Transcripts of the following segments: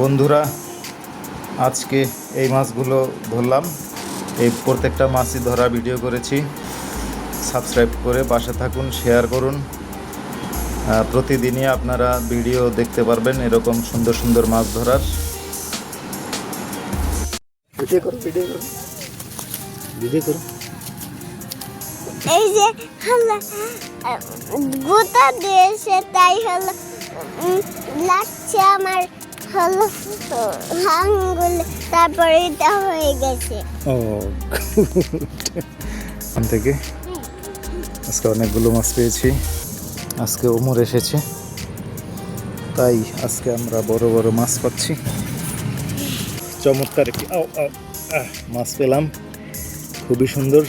বন্ধুরা আজকে এই মাছগুলো ধরলাম। এই প্রত্যেকটা মাছই ধরা ভিডিও করেছি। সাবস্ক্রাইব করে পাশে থাকুন শেয়ার করুন। প্রতিদিনই আপনারা ভিডিও দেখতে পারবেন এরকম সুন্দর সুন্দর মাছ ধরার। এই যে হলো গোটা দিয়েছে তাই হলো লাগছে আমার হলো তারপরে এটা হয়ে গেছে। ও ওখান থেকে আজকে অনেকগুলো মাছ পেয়েছি। আজকে ওমর এসেছে। তাই আজকে আমরা বড় বড় মাছ পাচ্ছি। চমৎকার আও, মাছ পেলাম। খুবই সুন্দর।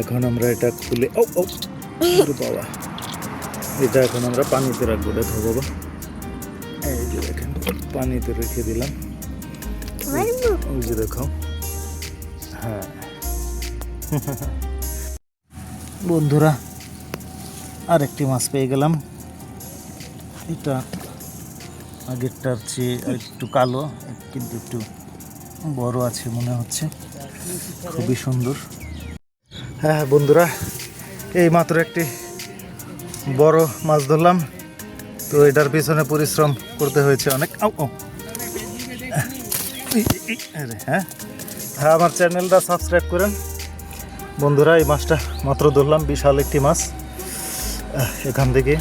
এখন আমরা এটা খুলে ও ও বাবা। এটা এখন আমরা পানিতে রাখব দেখো বাবা এই যে দেখেন পানিতে রেখে দিলাম। ওই যে দেখো। হ্যাঁ। বন্ধুরা আর একটি মাছ পেয়ে গেলাম। এটা আগেরটার চেয়ে একটু কালো কিন্তু একটু বড় আছে মনে হচ্ছে। খুবই সুন্দর। হ্যাঁ বন্ধুরা এই মাত্র একটি বড় মাছ ধরলাম। তো এটার পিছনে পরিশ্রম করতে হয়েছে অনেক। হ্যাঁ। হ্যাঁ আমার চ্যানেলটা সাবস্ক্রাইব করেন। বন্ধুরা এই মাছটা মাত্র ধরলাম বিশাল একটি মাছ। এখান থেকে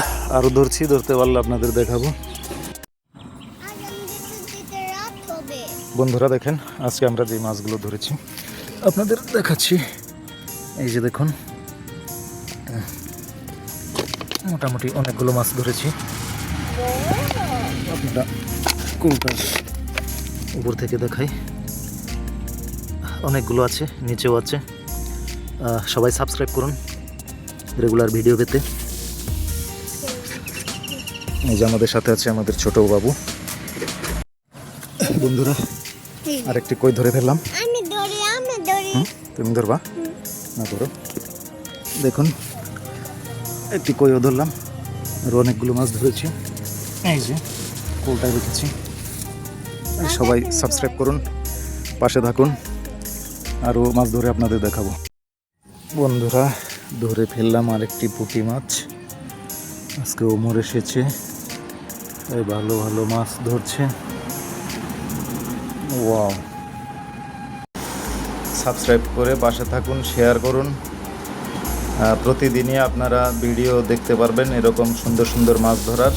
আহ, আরও ধরছি ধরতে পারলে আপনাদের দেখাবো। বন্ধুরা দেখেন আজকে আমরা যে মাছগুলো ধরেছি আপনাদের দেখাচ্ছি। এই যে দেখুন মোটামুটি অনেকগুলো মাছ ধরেছি। আপনারা কোনটার উপর থেকে দেখাই? অনেকগুলো আছে নিচেও আছে। সবাই সাবস্ক্রাইব করুন রেগুলার ভিডিও পেতে। এই যে আমাদের সাথে আছে আমাদের ছোট বাবু। বন্ধুরা আরেকটি কই ধরে ফেললাম। তুমি ধরবা? না ধরো। দেখুন একটি কইও ধরলাম আরও অনেকগুলো মাছ ধরেছি। এই যে কোলটায় রেখেছি। সবাই সাবস্ক্রাইব করুন পাশে থাকুন। আরও মাছ ধরে আপনাদের দেখাবো। বন্ধুরা ধরে ফেললাম আরেকটি পুঁটি মাছ। আজকে ওমর এসেছে। তাই ভালো ভালো মাছ ধরছে। ওয়াও। সাবস্ক্রাইব করে পাশে থাকুন শেয়ার করুন। প্রতিদিনই আপনারা ভিডিও দেখতে পারবেন এরকম সুন্দর সুন্দর মাছ ধরার।